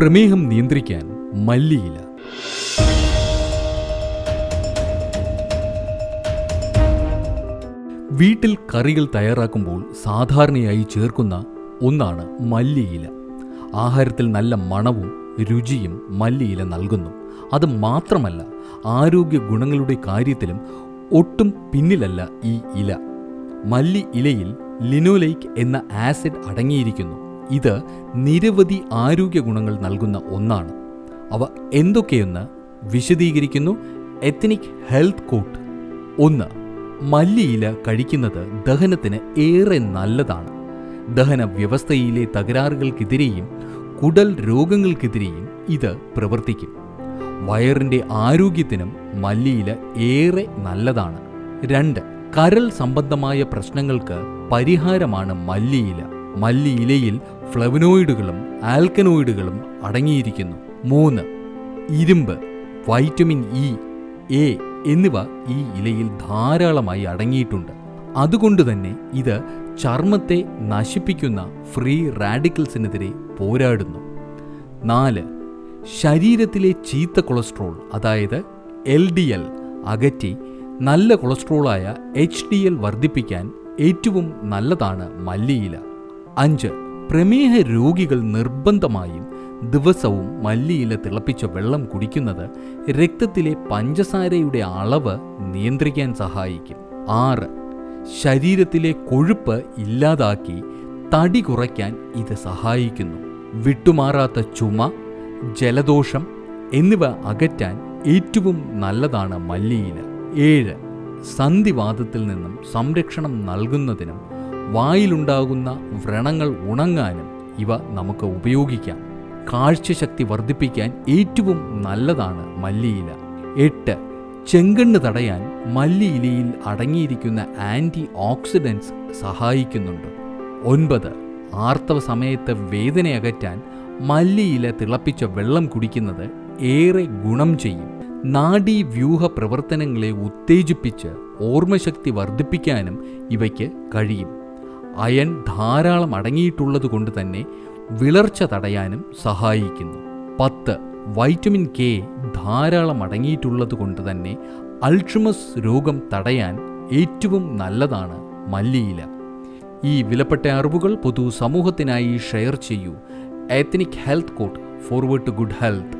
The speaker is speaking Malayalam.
പ്രമേഹം നിയന്ത്രിക്കാൻ മല്ലിയില. വീട്ടിൽ കറികൾ തയ്യാറാക്കുമ്പോൾ സാധാരണയായി ചേർക്കുന്ന ഒന്നാണ് മല്ലിയില. ആഹാരത്തിൽ നല്ല മണവും രുചിയും മല്ലിയില നൽകുന്നു. അത് മാത്രമല്ല ആരോഗ്യ ഗുണങ്ങളുടെ കാര്യത്തിലും ഒട്ടും പിന്നിലല്ല ഈ ഇല. മല്ലി ഇലയിൽ ലിനോലൈക്ക് എന്ന ആസിഡ് അടങ്ങിയിരിക്കുന്നു. ഇത് നിരവധി ആരോഗ്യ ഗുണങ്ങൾ നൽകുന്ന ഒന്നാണ്. അവ എന്തൊക്കെയെന്ന് വിശദീകരിക്കുന്നു എത്നിക് ഹെൽത്ത് കോട്ട് ഒന്ന് മല്ലിയില കഴിക്കുന്നത് ദഹനത്തിന് ഏറെ നല്ലതാണ്. ദഹന വ്യവസ്ഥയിലെ തകരാറുകൾക്കെതിരെയും കുടൽ രോഗങ്ങൾക്കെതിരെയും ഇത് പ്രവർത്തിക്കും. വയറിന്റെ ആരോഗ്യത്തിനും മല്ലിയില ഏറെ നല്ലതാണ്. രണ്ട് കരൾ സംബന്ധമായ പ്രശ്നങ്ങൾക്ക് പരിഹാരമാണ് മല്ലിയില. മല്ലിയിലയിൽ ഫ്ലവനോയിഡുകളും ആൽക്കനോയിഡുകളും അടങ്ങിയിരിക്കുന്നു. മൂന്ന് ഇരുമ്പ് വൈറ്റമിൻ ഇ എ എന്നിവ ഈ ഇലയിൽ ധാരാളമായി അടങ്ങിയിട്ടുണ്ട്. അതുകൊണ്ട് തന്നെ ഇത് ചർമ്മത്തെ നശിപ്പിക്കുന്ന ഫ്രീ റാഡിക്കൽസിനെതിരെ പോരാടുന്നു. നാല് ശരീരത്തിലെ ചീത്ത കൊളസ്ട്രോൾ അതായത് എൽ ഡി എൽ അകറ്റി നല്ല കൊളസ്ട്രോളായ എച്ച് ഡി എൽ വർദ്ധിപ്പിക്കാൻ ഏറ്റവും നല്ലതാണ് മല്ലിയില അഞ്ച്. പ്രമേഹ രോഗികൾ നിർബന്ധമായും ദിവസവും മല്ലിയില തിളപ്പിച്ച വെള്ളം കുടിക്കുന്നത് രക്തത്തിലെ പഞ്ചസാരയുടെ അളവ് നിയന്ത്രിക്കാൻ സഹായിക്കും. ആറ്. ശരീരത്തിലെ കൊഴുപ്പ് ഇല്ലാതാക്കി തടി കുറയ്ക്കാൻ ഇത് സഹായിക്കുന്നു. വിട്ടുമാറാത്ത ചുമ ജലദോഷം എന്നിവ അകറ്റാൻ ഏറ്റവും നല്ലതാണ് മല്ലിയില. ഏഴ്. സന്ധിവാദത്തിൽ നിന്നും സംരക്ഷണം നൽകുന്നതിനും വായിലുണ്ടാകുന്ന വ്രണങ്ങൾ ഉണങ്ങാനും ഇവ നമുക്ക് ഉപയോഗിക്കാം. കാഴ്ചശക്തി വർദ്ധിപ്പിക്കാൻ ഏറ്റവും നല്ലതാണ് മല്ലിയില. എട്ട്. ചെങ്കണ്ണ് തടയാൻ മല്ലിയിലയിൽ അടങ്ങിയിരിക്കുന്ന ആന്റി ഓക്സിഡൻസ് സഹായിക്കുന്നുണ്ട്. ഒൻപത്. ആർത്തവ സമയത്ത് വേദന അകറ്റാൻ മല്ലിയില തിളപ്പിച്ച വെള്ളം കുടിക്കുന്നത് ഏറെ ഗുണം ചെയ്യും. നാഡീവ്യൂഹ പ്രവർത്തനങ്ങളെ ഉത്തേജിപ്പിച്ച് ഓർമ്മശക്തി വർദ്ധിപ്പിക്കാനും ഇവയ്ക്ക് കഴിയും. അയൺ ധാരാളം അടങ്ങിയിട്ടുള്ളത് കൊണ്ട് തന്നെ വിളർച്ച തടയാനും സഹായിക്കുന്നു. പത്ത്. വൈറ്റമിൻ കെ ധാരാളം അടങ്ങിയിട്ടുള്ളത് കൊണ്ട് തന്നെ അൾട്രിമസ് രോഗം തടയാൻ ഏറ്റവും നല്ലതാണ് മല്ലിയില. ഈ വിലപ്പെട്ട അറിവുകൾ പൊതു സമൂഹത്തിനായി ഷെയർ ചെയ്യൂ. Ethnic health court forward to good health